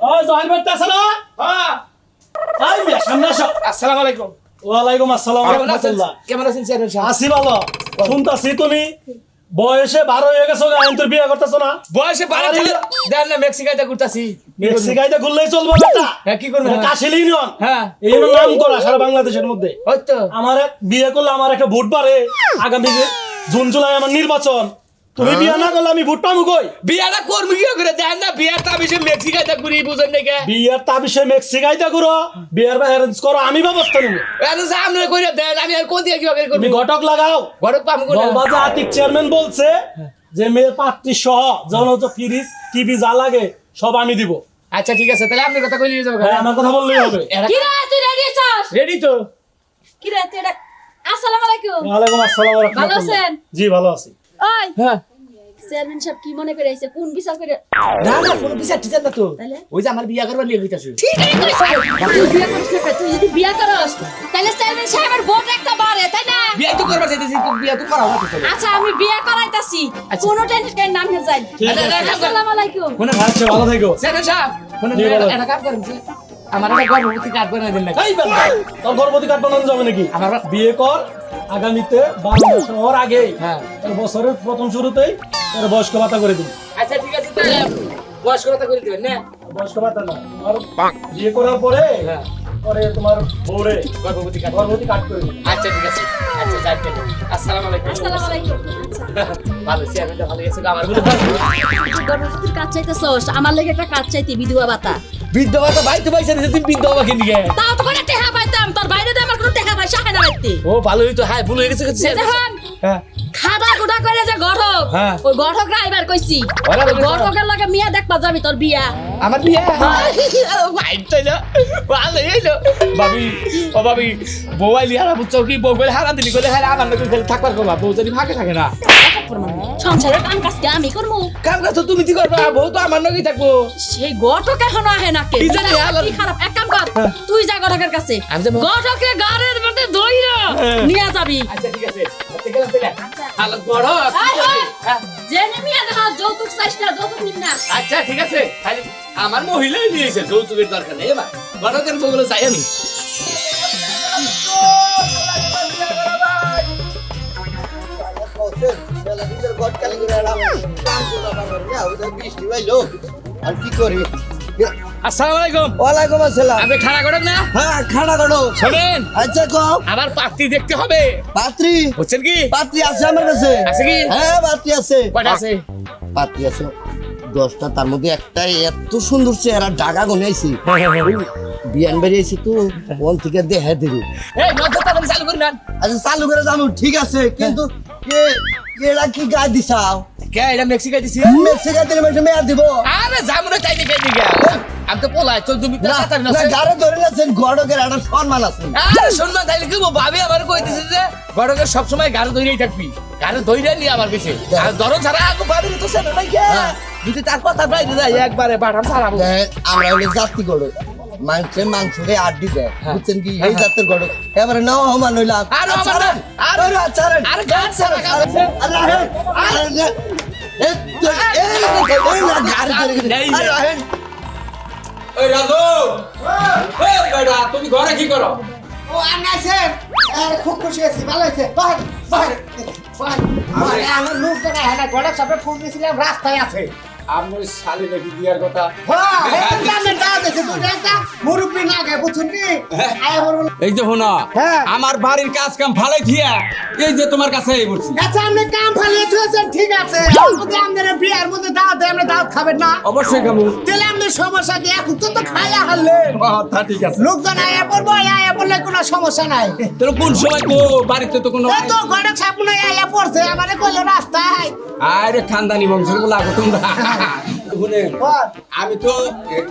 ও জহির ভাই আছে না হ্যাঁ। আই মিয়া সামনে আসো। আসসালামু আলাইকুম। ওয়ালাইকুম আসসালাম রাহমাতুল্লাহ। কেমন আছেন চেয়ারম্যান সাহেব? আসি ভালো। শুনতাছি তুমি বয়সে বারো হয়ে গেছো গায়ন তোর বিয়ে করতেছো না? বয়সে বারো আরে- না মেক্সিকাইতে ঘুরতাছি। মেক্সিকাইতে ঘুরলেই চলবে হ্যাঁ কি কাশিল হ্যাঁ। এই নাম করা সারা বাংলাদেশের মধ্যে। আমার বিয়ে করলে আমার একটা ভোট বাড়ে। আগামী জুন জুলাই আমার নির্বাচন। তুমি বিয়ে না করলে আমি ভোট পাবো কই বিয়াটা করবি কি করে? দেন না বিয়ার ঘুরি বুঝেন নাকি? বিয়ের তা বিষয়ে মেক্সিকাইতে করো বিয়ের বা অ্যারেঞ্জ করো আমি ব্যবস্থা নেব। করে দেন আমি আর কোন দিকে কীভাবে তুমি করবি ঘটক লাগাও ঘরে পাম করে আতিক চেয়ারম্যান বলছে যে মেয়ের পাত্রী সহ হচ্ছে ফ্রিজ টিভি যা লাগে সব আমি দিব। আচ্ছা ঠিক আছে তাহলে আপনি কথা কইলে যাব। হ্যাঁ আমার কথা বললেই হবে। কি রে তুই রেডি আছিস? রেডি তো? কি রে তুই আসসালামু আলাইকুম। ওয়ালাইকুম আসসালাম ওয়া ভালো আছেন? জি ভালো আছি। ওই! হ্যাঁ। চেয়ারম্যান সাহেব কি মনে করে আইছে? কোন বিচার করে? না না কোনো বিচার টিচার না তো। ওই যে আমার বিয়া করবার লিয়ে হইতাছে তুই বিয়ে করিস না তুই যদি বিয়ে করস তাহলে চেয়ারম্যান সাহেবের ভোট একটা বাড়ে তাই না? বিয়া তো করবার চাইতেছি তো বিয়া তো করা হচ্ছে তো আচ্ছা আমি বিয়ে করাইতাছি। আচ্ছা। কোনো টেনশন নাম নে যাই আসসালামু আলাইকুম। কোন আচ্ছা ভালো থেকো। চেয়ারম্যান সাহেব কোন। একটা কাম করেন আমার একটা গর্ভবতী কার্ড বানাই দেন না এই তোর গর্ভবতী কার্ড বানানো যাবে নাকি? আমার বিয়ে কর আগামীতে বারো মাস হওয়ার আগেই হ্যাঁ। বছরের প্রথম শুরুতেই তোর বয়স্ক ভাতা করে দিবি। আচ্ছা ঠিক আছে করে দিবেন না? বয়স্ক ভাতা না তোমার বিয়ে করার পরে পরে তোমার বউরে গর্ভবতী কার্ড গর্ভবতী কার্ড করে দিবি। আচ্ছা ঠিক আছে। আচ্ছা যাই তাহলে। আসসালামু আলাইকুম। আসসালামু আলাইকুম। আচ্ছা ভালো চেয়ারম্যানটা ভালো গেছে আমার বলে তুই গর্ভবতীর কাজ চাইতেছস? আমার লাগে একটা কাজ চাইতে বিধবা ভাতা। বিধবা তো ভাই তো ভাই তুমি বিধবা কিন গে তাও তো করে টেহা পাইতাম তোর বাইরে কোনো টেহা পয়সা হয় না বাইতে ও ভালো হইতো হ্যাঁ ভুল হয়ে গেছে দেখুন হ্যাঁ। খাদা খুদা করে যে গঠক হ্যাঁ। ওই গঠক রাইবার কইছি। গঠকের লগে মিয়া দেখবা যাবি তোর বিয়া। আমার বিয়ে? ভাই তাই না ভালো হইল। ভাবি ও ভাবি বউ আইলি হারা বুঝছ কি বউ বলে হারা দিলি বলে হারা আমার নাকি খেলে থাকবার করবা বউ যদি ফাঁকে থাকে না। সংসারের কাম কাজ কি আমি করব কাম কাজ তো তুমি কি করবা? বউ তো আমার নাকি থাকব। সেই গঠক এখনও আহে না কে? খারাপ। এক কাম কর তুই যা গঠকের কাছে। গঠকে হ্যাঁ। নিয়ে যাবি আচ্ছা ঠিক আছে আচ্ছা গেলাম তাহলে হালো বড় আয় হায়। হ্যাঁ। জেনে মিয়া দেখা যৌতুক চাইস যৌতুক নিবি না আচ্ছা ঠিক আছে খালি আমার মহিলাই নিয়েছে যৌতুকের দরকার নেই এবার বউগুলো চাই আমি আর কি করি আসসালামু আলাইকুম। ওয়ালাইকুম আসসালাম। আপনি খাড়া করেন না? হ্যাঁ খাড়া করো শোনেন। আচ্ছা কও। আমার পাত্রী দেখতে হবে। পাত্রী? বুঝছেন কি? পাত্রী আছে আমার কাছে। আছে কি? হ্যাঁ পাত্রী আছে। কয়টা আছে? পাত্রী আছে দশটা তার মধ্যে একটাই এত সুন্দর চেহারা ঢাকা গনাইছি বিয়ান বেরিয়েছি তো মন থেকে দেখে দিবি। চালু করি আচ্ছা চালু করে জানো ঠিক আছে কিন্তু কে এরা কি গায়ে দিছাও? কে এটা মেক্সিকাই দিছি মেক্সিকান দিলে মেয়ে মেয়া দিব আরে যাব না তাই দেখে দিকে আমি তো পোলাই তো তুমি না না না গাড়ে ধরে নাছেন গড়কের একটা সম্মান আছে আরে শুনবা তাইলে কি? ভাবি আমার কইতেছে যে বড়কে সব সময় গাড়ি ধরেই থাকবি গাড়ি ধরে নিয়ে আমার কাছে আর ধরো ছাড়া আগো ভাবি তো সেটা নাই কে হ্যাঁ। যদি তার কথা বাইরে যায় একবারে বাটাম ছাড়াবো আমরা হলে জাতি গড়ক মাংসে মাংসে আড্ডি দেয় হ্যাঁ। বুঝছেন কি এই জাতের গড়ক এবারে নাও হমান হইলাম আর আচ্ছা, না, আর- আরে আচ্ছা আর। আরে আরে রে। না। এই আরে তুমি ঘরে কি করো ও আনা খুব খুশি আছি ভালো আছে বাহ হ্যাঁ গড়ক সবে ফোন রাস্তায় আছে আমি শালি নাকি বিয়ার কথা? হ্যাঁ এই যে শোনো হ্যাঁ। আমার বাড়ির কাজ কাম ফালাই থিয়া এই যে তোমার কাছে এই বলছি। আচ্ছা আপনি কাম ফালিয়ে থুয়েছেন ঠিক আছে। যদি আমাদের বিয়ার মধ্যে দাওয়াত দেয় আপনি দাওয়াত খাবেন না। অবশ্যই খাব। তাহলে আমাদের সমস্যা কি? এখন তো তো খাইয়া হারলেন তা ঠিক আছে। লোকজন আয়া পড়ব আয়া পড়লে কোনো সমস্যা নাই। তোর কোন সময় কো বাড়িতে তো কোনো তো গড়ক সাপুনে আয়া পড়ছে আমারে কইলো রাস্তায়। আরে খানদানি বংশেরগুলো আগো তোমরা। আমি তো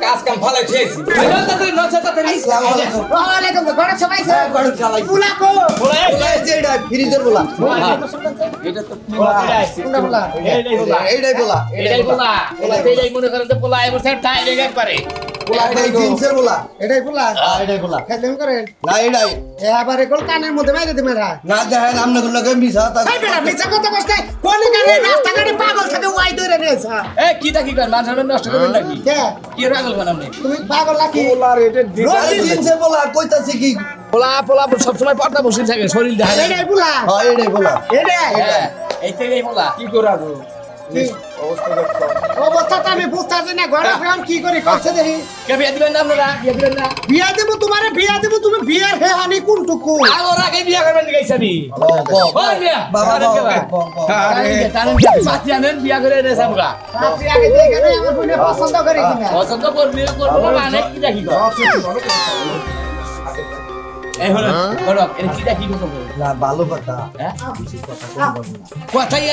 কাজ কাম ভালো খেয়েছি। কো? বলা এই যে এটা, ফ্রিজের বলা। এটা তো কোনটা বলা? এইটাই বলা। এটাই বলা। এটাই মনে করেন তো পোলা এবার টাইম একবারে। পোলা এটাই জিন্সের পোলা এটাই বলা? হ্যাঁ এটাই পোলা খেলতেন করেন? না এটাই। এ আবার এগুলো কানের মধ্যে বাইরে দিবে না না দেখেন আপনি গুলোকে মিশা তা এই বেটা মিছা কথা কষ্ট কোন গানে রাস্তাঘাটে পাগল থাকে ওয়াই ধরে নিয়েছে এ কি তা কি করেন? মানুষ নষ্ট করবেন নাকি? কে? কি রাগল বান আপনি? তুমি পাগল নাকি? আরে জিন্সের পোলা কইতাছি কি? পোলা পোলা সবসময় পর্দা বসে থাকে শরীর দেখা এটাই হ্যাঁ এটাই পোলা এটাই। হ্যাঁ, এই পোলা কি করা গো? কি? অবস্থাটা বুঝতেছি না গড়া ফ্রাম কি করে করছে দেখি কে বিয়া দিবেন না আপনারা বিয়া দিবেন না বিয়া দেব তোমারে বিয়া দেব তুমি বিয়ার হে হানি কোনটুকু আগর আগে বিয়া করবেন গাইছ আমি বাবা? পাতি আনেন বিয়া করে রে সামগা আপনি আগে দেখে আমার বোনে পছন্দ করে কিনা পছন্দ করবি করব না মানে কি দেখি এই হলো কি না ভালো কথা হ্যাঁ?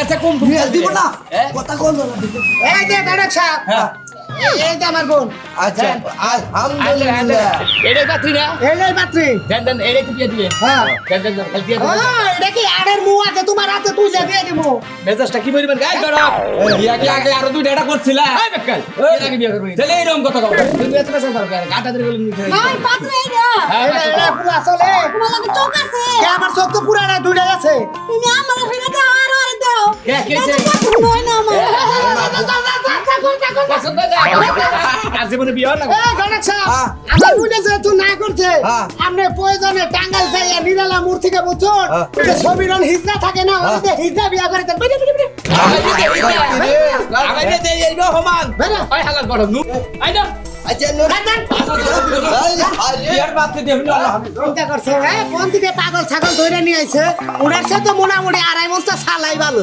আছে কম দিব না। হ্যাঁ? কথা কোন না। এই হ্যাঁ। এই যে আমার বোন। আচ্ছা আলহামদুলিল্লাহ। এটাই পাত্রী না? এই যে দেন দেন এটাই তো বিয়ে হ্যাঁ। দেন দেন দেন খালি বিয়ে ও, এটা কি আড়ের মুখ আছে? তোমার হাতে তুই দিয়ে দিব। মেজাজটা কি বলবেন গাই করো বিয়া কি আগে আরও দুইটা এটা করছিলা। এই বেকাল এর আগে বিয়ে করবেন তাহলে এইরকম কথা কও তুমি এত পেশা দরকার গাটা ধরে বলে পাত্র এটা এটা আসলে তোমার লাগে চোখ আছে কে আমার চোখ তো পুরো না দুইটাই আছে তুমি আমার ফিরে দাও আর আর দাও কে কে এটা তো না আমার পছন্দ না আর জীবনে বিয়ে না গণেশ হ্যাঁ। আমার বুঝে যেহেতু না করছে হ্যাঁ। আপনি প্রয়োজনে টাঙ্গাল যাইয়া নিরালা মোড় থেকে বুঝুন হ্যাঁ। যে হিজড়া থাকে না হিজড়া বিয়া করে দেন বেরে বেরে বেরে আগাই এই হমান বেরে ওই হালাত বড় নু আই না আচ্ছা হ্যাঁ পাগল ছাগল ধরে নিয়ে আইছে ওনার সাথে মোটামুটি আড়াই বস্তা সালাই ভালো